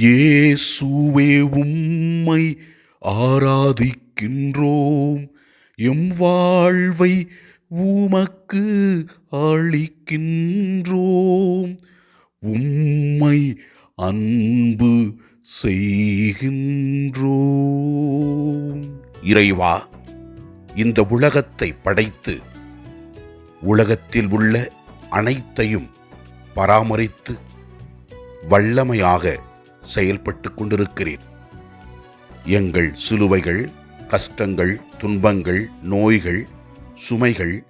இயேசுவே உம்மை ஆராதிக்கின்றோம். எம் வாழ்வை உமக்கு அளிக்கின்றோம். உம்மை அன்பு செய்கின்றோம். இறைவா இந்த உலகத்தை படைத்து உலகத்தில் உள்ள அனைத்தையும் பராமரித்து வல்லமையாக செயல்பட்டு கொண்டிருக்கிறேன் எங்கள் சிலுவைகள் கஷ்டங்கள் துன்பங்கள் நோய்கள் சுமைகள்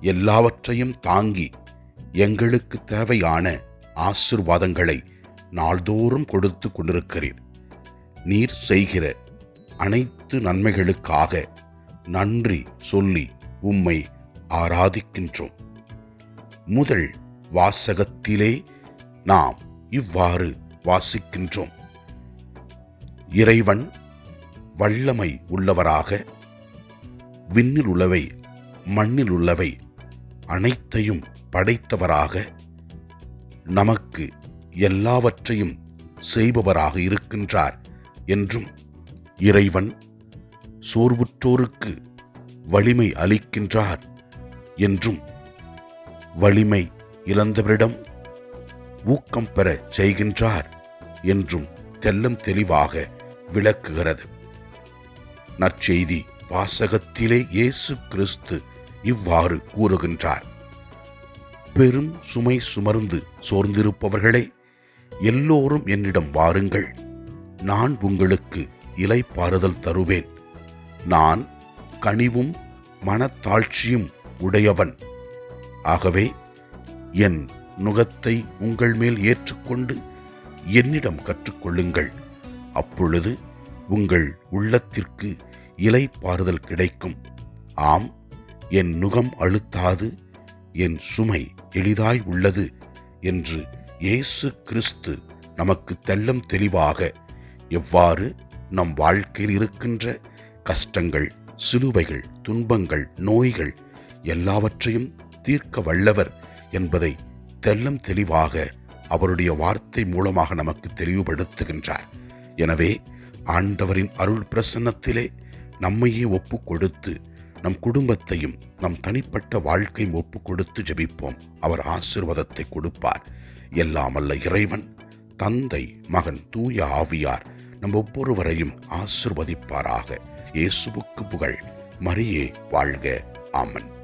எல்லாவற்றையும் தாங்கி எங்களுக்கு தேவையான ஆசிர்வாதங்களை நாள்தோறும் கொடுத்து கொண்டிருக்கிறீர். நீர் செய்கிற அனைத்து நன்மைகளுக்காக நன்றி சொல்லி உம்மை ஆராதிக்கின்றோம். முதல் வாசகத்திலே நாம் இவ்வாறு வாசிக்கின்றோம். இறைவன் வல்லமை உள்ளவராக விண்ணில் உள்ளவை மண்ணில் உள்ளவை அனைத்தையும் படைத்தவராக நமக்கு எல்லாவற்றையும் செய்பவராக இருக்கின்றார் என்றும் இறைவன் சோர்வுற்றோருக்கு வலிமை அளிக்கின்றார் என்றும் வலிமை இழந்தவரிடம் ஊக்கம் பெறச் செய்கின்றார் என்றும் தெல்லம் தெளிவாக விளக்குகிறது. நற்செய்தி வாசகத்திலே இயேசு கிறிஸ்து இவ்வாறு கூறுகின்றார். பெரும் சுமை சுமர்ந்து சோர்ந்திருப்பவர்களே எல்லோரும் என்னிடம் வாருங்கள். நான் உங்களுக்கு இலைப்பாறுதல் தருவேன். நான் கனிவும் மனத்தாழ்ச்சியும் உடையவன். ஆகவே என் நுகத்தை உங்கள் மேல் ஏற்றுக்கொண்டு என்னிடம் கற்றுக்கொள்ளுங்கள். அப்பொழுது உங்கள் உள்ளத்திற்கு இலை பாறுதல் கிடைக்கும். ஆம் என் நுகம் அழுத்தாது என் சுமை எளிதாய் உள்ளது என்று இயேசு கிறிஸ்து நமக்கு தெல்லம் தெளிவாக எவ்வாறு நம் வாழ்க்கையில் இருக்கின்ற கஷ்டங்கள் சிலுவைகள் துன்பங்கள் நோய்கள் எல்லாவற்றையும் தீர்க்க வல்லவர் என்பதை தெல்லம் தெளிவாக அவருடைய வார்த்தை மூலமாக நமக்கு தெளிவுபடுத்துகின்றார். எனவே ஆண்டவரின் அருள் பிரசன்னத்திலே நம்மையே ஒப்பு கொடுத்து நம் குடும்பத்தையும் நம் தனிப்பட்ட வாழ்க்கையும் ஒப்பு கொடுத்து ஜெபிப்போம். அவர் ஆசிர்வாதத்தை கொடுப்பார். எல்லாம் அல்ல இறைவன் தந்தை மகன் தூய ஆவியார் நம் ஒவ்வொருவரையும் ஆசிர்வதிப்பாராக. இயேசுவுக்கு புகழ். மரியே வாழ்க. ஆமன்.